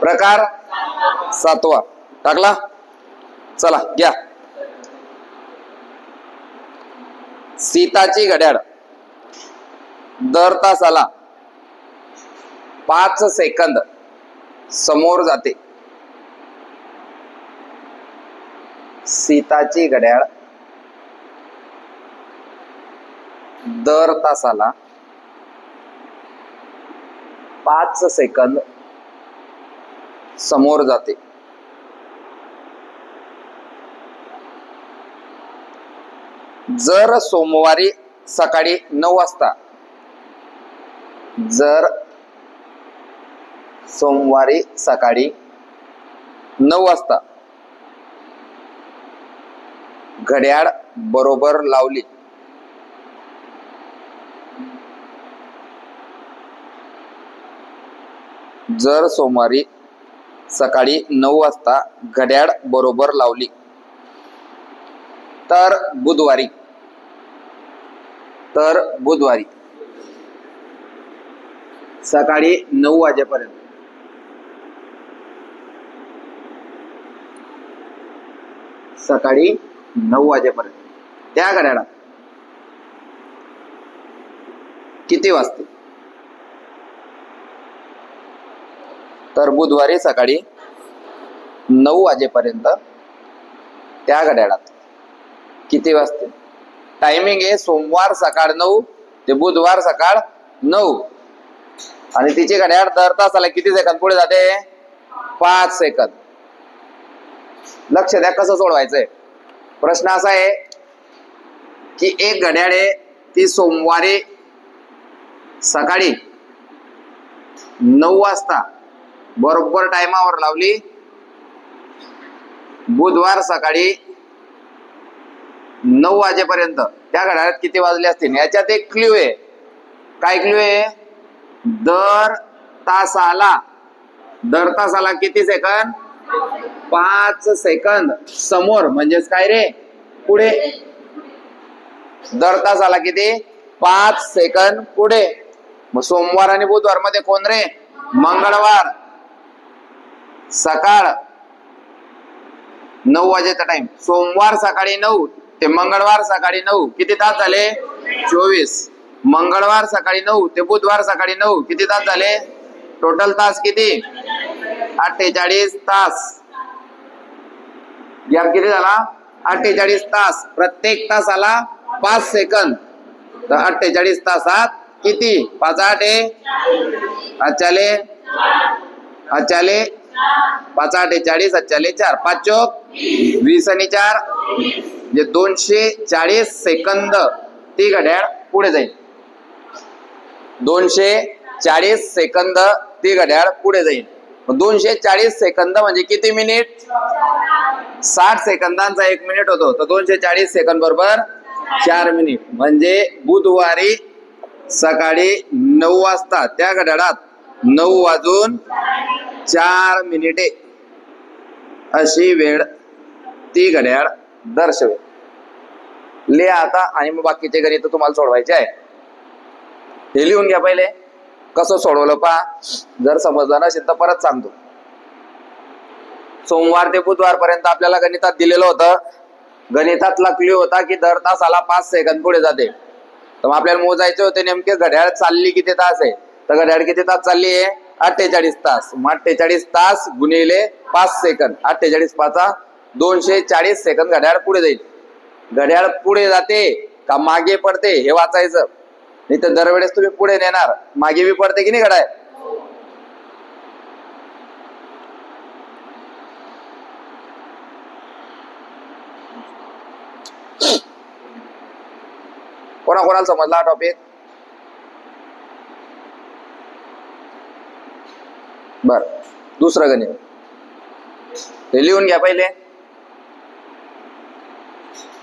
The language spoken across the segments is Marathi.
प्रकार सातवा. टाकला? चला घ्या. सीताची घड्याळ. दर तासाला पाच सेकंद समोर जाते. सीताची घड्याळ दर तासाला पाच सेकंद समोर जाते. जर सोमवारी सकाळी नऊ वाजता जर सोमवारी सकाळी नऊ वाजता घड्याळ बरोबर लावली जर सोमवारी सकाळी नऊ वाजता घड्याळ बरोबर लावली. तर बुधवारी. तर बुधवारी. सकाळी नऊ वाजेपर्यंत. सकाळी नऊ वाजेपर्यंत. त्या घड्याळात किती वाजते तर बुधवारी सकाळी नऊ वाजेपर्यंत त्या घड्याळात किती वाजते टायमिंग आहे सोमवार सकाळ नऊ ते बुधवार सकाळ नऊ. आणि तिची घड्याळ दर तासाला किती सेकंद? पुढे जाते. पाच सेकंद. लक्ष द्या कसं सोडवायचंय. प्रश्न असा आहे की एक घड्याळ आहे ती सोमवारी सकाळी नऊ वाजता बरोबर टायमावर लावली. बुधवार सकाळी नऊ वाजेपर्यंत. त्या घड्याळात किती वाजले असतील? याच्यात एक क्ल्यू आहे. काय क्ल्यू आहे? दर तासाला दर तासाला किती सेकंद पाच सेकंद समोर म्हणजेच काय रे? पुढे. दर तासाला किती? पाच सेकंद पुढे. मग सोमवार आणि बुधवारमध्ये कोण रे? मंगळवार. सकाळ नऊ वाजेचा टाइम सोमवार सकाळी नऊ ते मंगळवार सकाळी नऊ. किती तास झाले? चोवीस. मंगळवार सकाळी नऊ ते बुधवार सकाळी नऊ. किती तास झाले? टोटल तास किती? अठ्ठेचाळीस तास. गॅप किती झाला? अठ्ठेचाळीस तास. प्रत्येक तासाला पाच सेकंद तर अठ्ठेचाळीस तासात किती? पाच आठ आहे. अच्छाले अच्छाले पाच आठ चाळीस चार पाच चोक. वीस आणि चार. म्हणजे दोनशे चाळीस सेकंद. ती घड्याळ पुढे जाईल दोनशे चाळीस सेकंद. ती घड्याळ पुढे जाईल दोनशे चाळीस सेकंद म्हणजे किती मिनिट? साठ सेकंदांचा एक मिनिट होतो. तर दोनशे चाळीस सेकंद बरोबर चार मिनिट. म्हणजे बुधवारी सकाळी नऊ वाजता. त्या घड्याळात नऊ वाजून चार मिनिटे अशी वेळ ती घड्याळ दर्शवे ले आता आणि मग बाकीचे गणित तुम्हाला सोडवायचे आहे. हे लिहून घ्या पहिले. कसं सोडवलं पा. जर समजलं नसेल तर परत सांगतो. सोमवार ते बुधवार पर्यंत आपल्याला गणितात दिलेलं होतं. गणितात क्ल्यू होता की दर तासाला पाच सेकंद पुढे जाते. तर मग आपल्याला मोजायचे होते नेमके घड्याळ चालली किती तास आहे. तर घड्याळ किती तास चालली आहे? अठ्ठेचाळीस तास. मग अठ्ठेचाळीस तास गुणिले पाच सेकंद. अठ्ठेचाळीस पाचा दोनशे चाळीस सेकंद घड्याळ पुढे जाईल. घड्याळ पुढे जाते का मागे पडते हे वाचायचं. नाही तर दरवेळेस तुम्ही पुढे नेणार. मागे बी पडते की नाही घड्याळ? कोणा कोणाला समजला हा टॉपिक बर. दुसरं गणित. हे लिहून घ्या पहिले.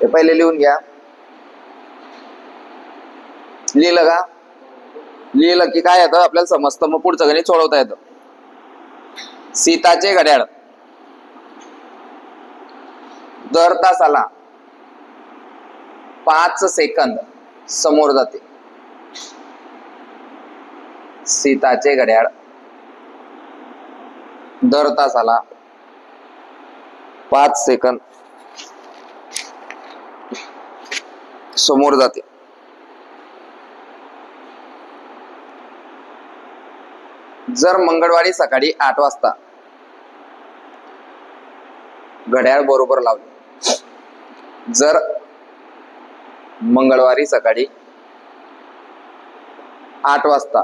हे पहिले लिहून घ्या. लिहिलं का? लिहिलं की काय येतं? आपल्याला समजतं. मग पुढचं गणित सोडवता येतं. सीताचे घड्याळ. दर तासाला पाच सेकंद समोर जाते. सीताचे घड्याळ. दर तासाला पाच सेकंद समोर जाते. जर मंगळवारी सकाळी आठ वाजता घड्याळ बरोबर लावले जर मंगळवारी सकाळी आठ वाजता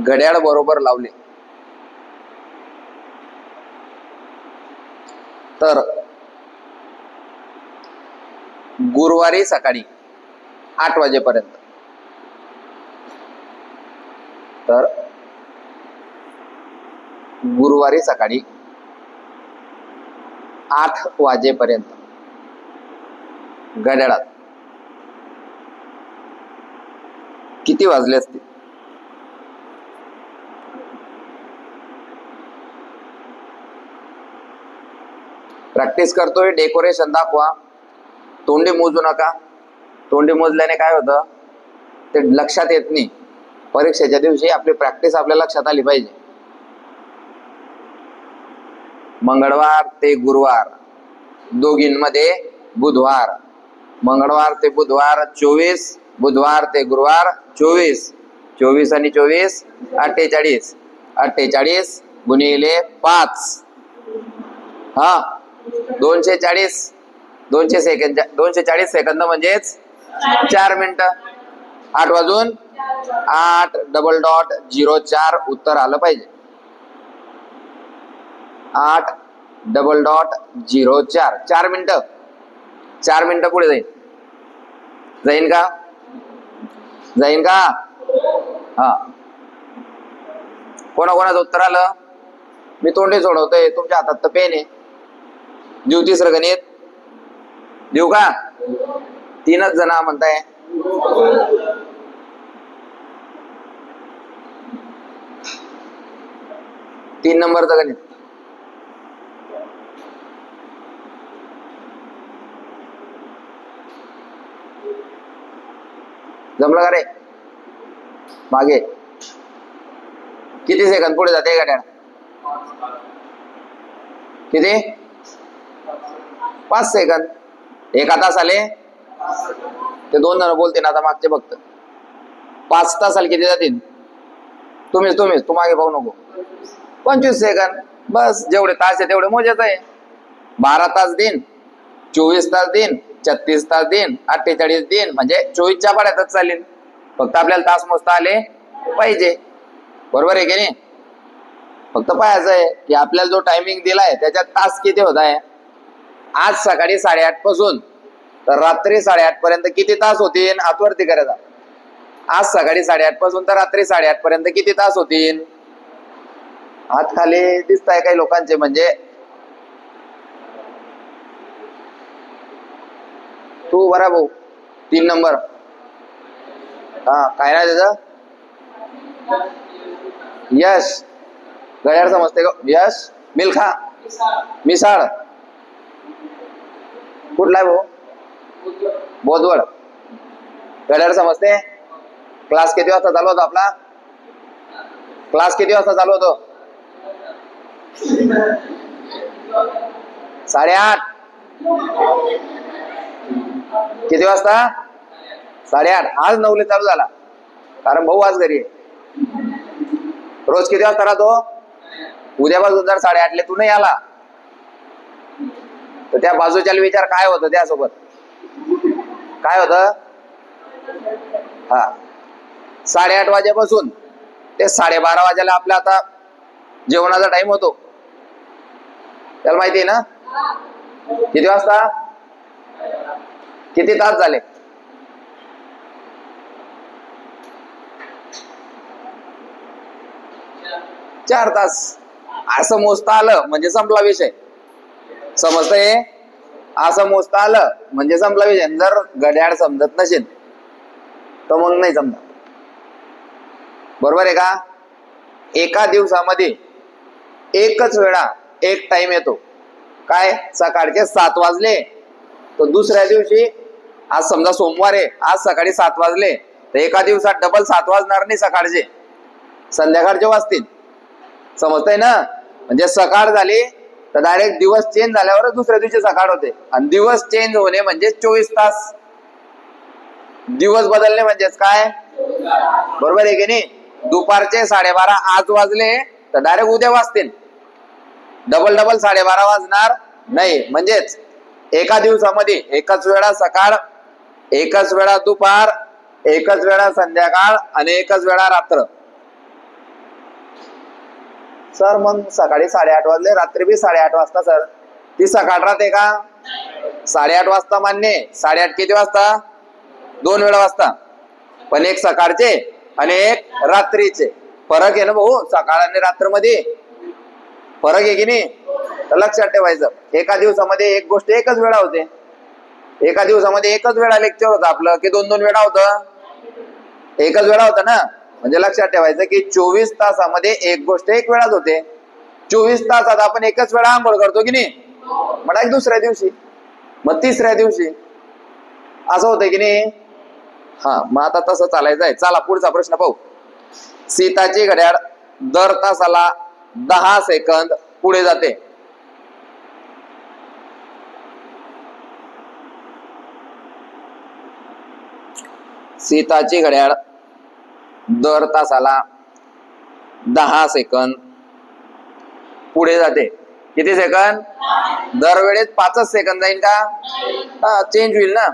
घड्याळ बरोबर लावले. तर गुरुवारी सकाळी आठ वाजेपर्यंत. तर गुरुवारी सकाळी आठ वाजेपर्यंत. घड्याळात. किती वाजले असतील? प्रॅक्टिस करतोय डेकोरेशन दाखवा. तोंडी मोजू नका. तोंडी मोजल्याने काय होतं? ते लक्षात येत नाही. परीक्षेच्या दिवशी आपली प्रॅक्टिस आपल्या लक्षात आली पाहिजे. मंगळवार ते गुरुवार. दोघींमध्ये बुधवार. मंगळवार ते बुधवार चोवीस. बुधवार ते गुरुवार चोवीस. चोवीस आणि चोवीस अठ्ठेचाळीस. अठ्ठेचाळीस गुणिले पाच. हा. दोनशे चाळीस दोनशे सेकंद दोनशे चाळीस सेकंद म्हणजेच चार मिनिट. आठ वाजून आठ डबल डॉट झिरो चार उत्तर आलं पाहिजे. आठ डबल डॉट झिरो चार. चार मिनिट. चार मिनिट पुढे जाईल जाईन का? जाईन का? हा. कोणाकोणाचं उत्तर आलं? मी तोंडी सोडवतोय. तुमच्या हातात तर पेन आहे. देऊ तिसरं गणित. देऊ का? तीनच जण म्हणताय. तीन नंबरचं गणित. जमलं का रे? मागे. किती सेकंद पुढे जाते गाड्या किती? पाच सेकंद एका तास आले. ते दोन जण बोलतील आता मागचे फक्त पाच तास आले किती जातील? तुम्हीच तुम्हीच. तू मागे पाहू नको. पंचवीस सेकंद बस जेवढे तास आहे तेवढे मोजेच आहे. बारा तास दिन चोवीस तास दिन छत्तीस तास दिन अठ्ठेचाळीस दिन म्हणजे चोवीसच्या पाड्यातच चालेल. फक्त आपल्याला तास मोजता आले पाहिजे. बरोबर आहे की नाही? फक्त पाहायचं आहे की आपल्याला जो टायमिंग दिलाय त्याच्यात तास किती होत आहे? आज सकाळी साडेआठपासून तर रात्री साडेआठ पर्यंत किती तास होतील? आतवरती करायचा आज सकाळी साडेआठपासून तर रात्री साडेआठ पर्यंत किती तास होतील? हात खाली दिसत आहे काही लोकांचे म्हणजे तू बरा भाऊ. तीन नंबर. हा काय नाही त्याचं? यश. घड्याळ समजते का? यश. मिल्खा. मिसाळ. कुठला आहे भाऊ? बोधवड. घड्याळ समजते? क्लास किती वाजता चालू होतो आपला? क्लास किती वाजता चालू होतो? साडेआठ. किती वाजता? साडेआठ. आज नऊले चालू झाला. कारण भाऊ आज घरी आहे. रोज किती वाजता राहतो? उद्यापासून जर साडेआठले तू नाही आला. तर त्या बाजूच्या विचार काय होतं त्यासोबत? काय होत? हा. साडेआठ वाजेपासून ते साडेबारा वाजेला आपला आता जेवणाचा टाइम होतो. त्याला माहिती आहे ना? किती वाजता? किती तास झाले? चार तास. असं मोजता आलं म्हणजे संपला विषय. समजतंय? असं मोजता आलं म्हणजे संपला विषय जर घड्याळ समजत नसेल तर मग नाही समजा बरोबर आहे का? एका दिवसामध्ये एकच वेळा एक टाइम येतो. काय? सकाळचे सात वाजले तर दुसऱ्या दिवशी आज समजा सोमवार आहे आज सकाळी सात वाजले तर एका दिवसात डबल सात वाजणार नाही सकाळचे. संध्याकाळचे वाजतील. समजतंय ना? म्हणजे सकाळ झाली तर डायरेक्ट दिवस चेंज झाल्यावरच दुसऱ्या दिवशी सकाळ होते. आणि दिवस चेंज होणे म्हणजे चोवीस तास. दिवस बदलणे म्हणजेच काय? बरोबर आहे की नाही? दुपारचे साडेबारा आज वाजले तर डायरेक्ट उद्या वाजतील. डबल डबल साडेबारा वाजणार नाही. म्हणजेच एका दिवसामध्ये एकच वेळा सकाळ एकच वेळा दुपार एकच वेळा संध्याकाळ आणि एकच वेळा रात्र. सर मग सकाळी साडेआठ वाजले रात्री बी साडेआठ वाजता सर. ती सकाळ राहते का? साडेआठ वाजता मान्य साडेआठ किती वाजता? दोन वेळा वाजता. पण एक सकाळचे आणि एक रात्रीचे. फरक आहे ना भाऊ सकाळ आणि रात्रमध्ये फरक आहे की नाही? तर लक्षात ठेवायचं. एका दिवसामध्ये एक गोष्ट एकच वेळा होते. एका दिवसामध्ये एकच वेळा लेक्चर होतं आपलं की दोन दोन वेळा होतं? एकच वेळा होता ना? म्हणजे लक्षात ठेवायचं की चोवीस तासामध्ये एक गोष्ट एक वेळाच होते. चोवीस तासात आपण एकच वेळा आंघोळ करतो की नाही? म्हणा दुसऱ्या दिवशी. मग तिसऱ्या दिवशी. असं होतं की नाही? हा मग आता तसं चालायचं आहे. चला पुढचा प्रश्न पाहू. सीताची घड्याळ दर तासाला दहा सेकंद पुढे जाते. सीताची घड्याळ दर तासाला दहा सेकंद पुढे जाते. किती सेकंद? दरवेळेस पाचच सेकंद जाईल का? हा चेंज होईल ना.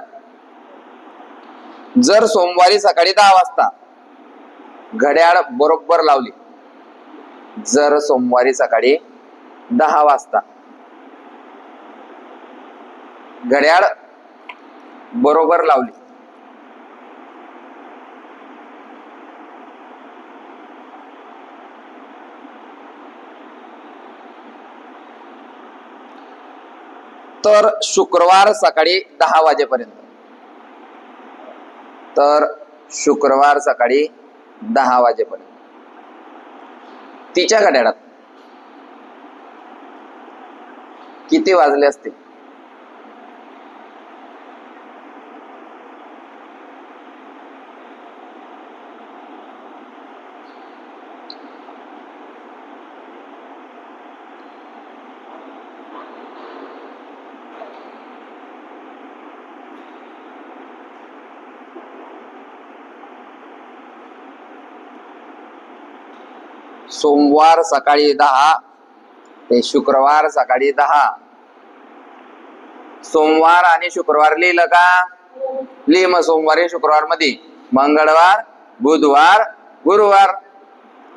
जर सोमवारी सकाळी दहा वाजता घड्याळ बरोबर लावली जर सोमवारी सकाळी दहा वाजता घड्याळ बरोबर लावली तर शुक्रवार सकाळी दहा वाजेपर्यंत. तर शुक्रवार सकाळी दहा वाजेपर्यंत. तिच्या घड्याळात. किती वाजले असतील? सोमवार सकाळी दहा ते शुक्रवार सकाळी दहा. सोमवार आणि शुक्रवार लिहिलं का? लिह मग सोमवारी शुक्रवारमध्ये मंगळवार बुधवार गुरुवार.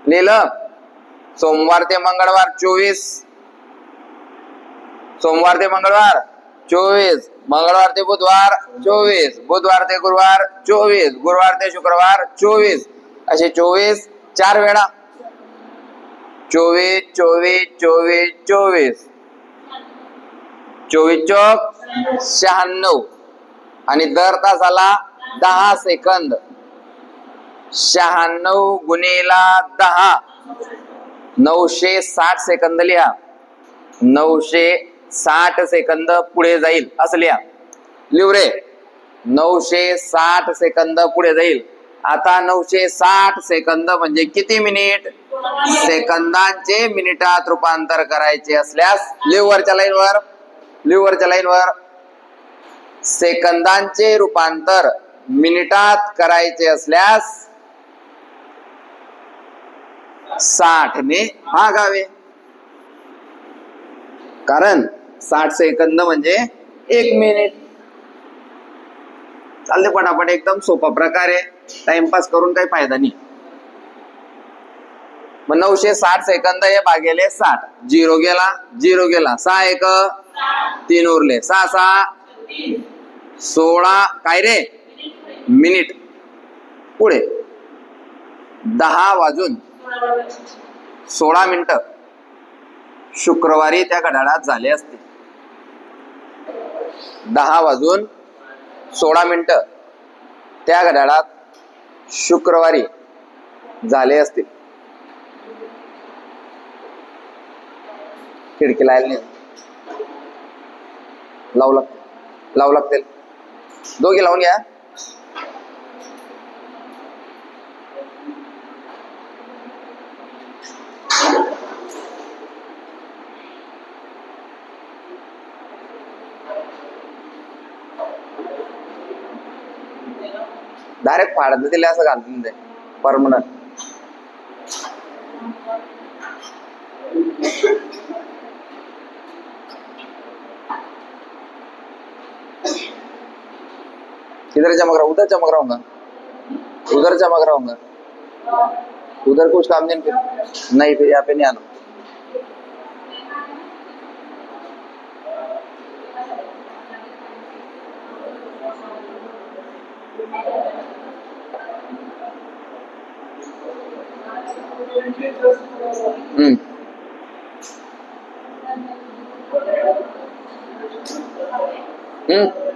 लिहिलं? सोमवार ते मंगळवार चोवीस. सोमवार ते मंगळवार चोवीस. मंगळवार ते बुधवार चोवीस. बुधवार ते गुरुवार चोवीस. गुरुवार ते शुक्रवार चोवीस. असे चोवीस चार वेळा. चोवीस चोवीस चोवीस चोवीस. चोवीस चौक शहाण्णव. आणि दर तासाला दहा सेकंद. शहाण्णव गुणेला दहा. नऊशे साठ सेकंद लिहा. नऊशे साठ सेकंद पुढे जाईल. असं लिहा. लिवरे नऊशे साठ सेकंद पुढे जाईल. आता नऊशे साठ सेकंद म्हणजे किती मिनिट? सेकंदांचे मिनिटात रूपांतर करायचे असल्यास लिव्हरच्या लाईनवर लिव्हरच्या लाईनवर सेकंदांचे रूपांतर मिनिटात करायचे असल्यास साठ ने भागावे. कारण साठ सेकंद म्हणजे एक मिनिट. चालते पटापट एकदम सोपा प्रकार आहे. टाइमपास करून काही फायदा नाही. मग नऊशे साठ सेकंद हे भागेले साठ. झिरो गेला झिरो गेला. सहा एक तीन उरले. सहा सहा सोळा काय रे? मिनिट. पुढे. दहा वाजून सोळा मिनिट. शुक्रवारी त्या घड्याळात झाले असते. दहा वाजून सोळा मिनिट. त्या घड्याळात शुक्रवारी झाले असतील. खिडकी लायला नाही. लावू लाग लावू लागतील. दोघे लावून घ्या. डायरेक्ट फाडत दिले असं घालून ते परमनंट किधर चमक रहा उधर चमक रहा हूँ उधर चमक रहा हूँ उधर कुछ काम नहीं फिर. नहीं फिर यहाँ पे नहीं आना. Thank you. Mm. Mm.